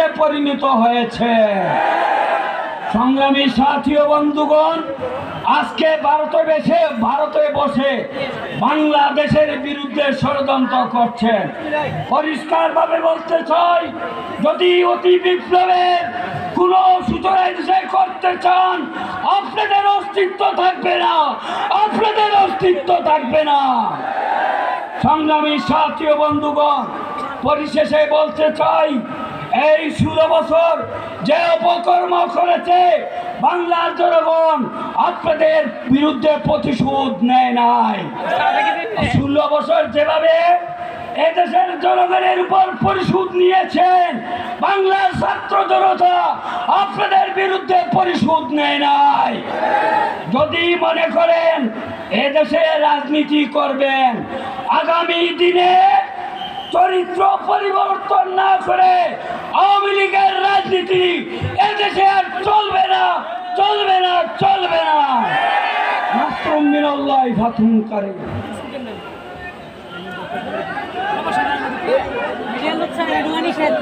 মাটিতে পরিণত হয়েছে। সংগ্রামী সাথী ও বন্ধুগণ, আজকে ভারতে বসে ভারতে বসে বাংলাদেশের বিরুদ্ধে ষড়যন্ত্র করছেন পরিষ্কারভাবে বলতে চাই, যদি অতি বিপ্লবের কোন সূচনা করতে চান, আপনাদের অস্তিত্ব থাকবে না, আপনাদের অস্তিত্ব থাকবে না। সংগ্রামী সাথী ও বন্ধুগণ, পরিশেষে বলতে চাই এই ষোলো বছর যে অপকর্ম করেছে বাংলার জনগণ আপনাদের বিরুদ্ধে প্রতিশোধ নেয় নাই। ষোলো বছর যেভাবে এদেশের জনগণের উপর পরিশোধ নিয়েছেন, বাংলার ছাত্র জনতা আপনাদের বিরুদ্ধে পরিশোধ নেয় নাই। যদি মনে করেন এদেশে রাজনীতি করবেন, আগামী দিনে চরিত্র পরিবর্তন না করে লীগের এদেশে আর চলবে না চলবে না চলবে না। নাসরুম মিনাল্লাহ ফাতুন করে মিডিয়ার লোক নিষেধ।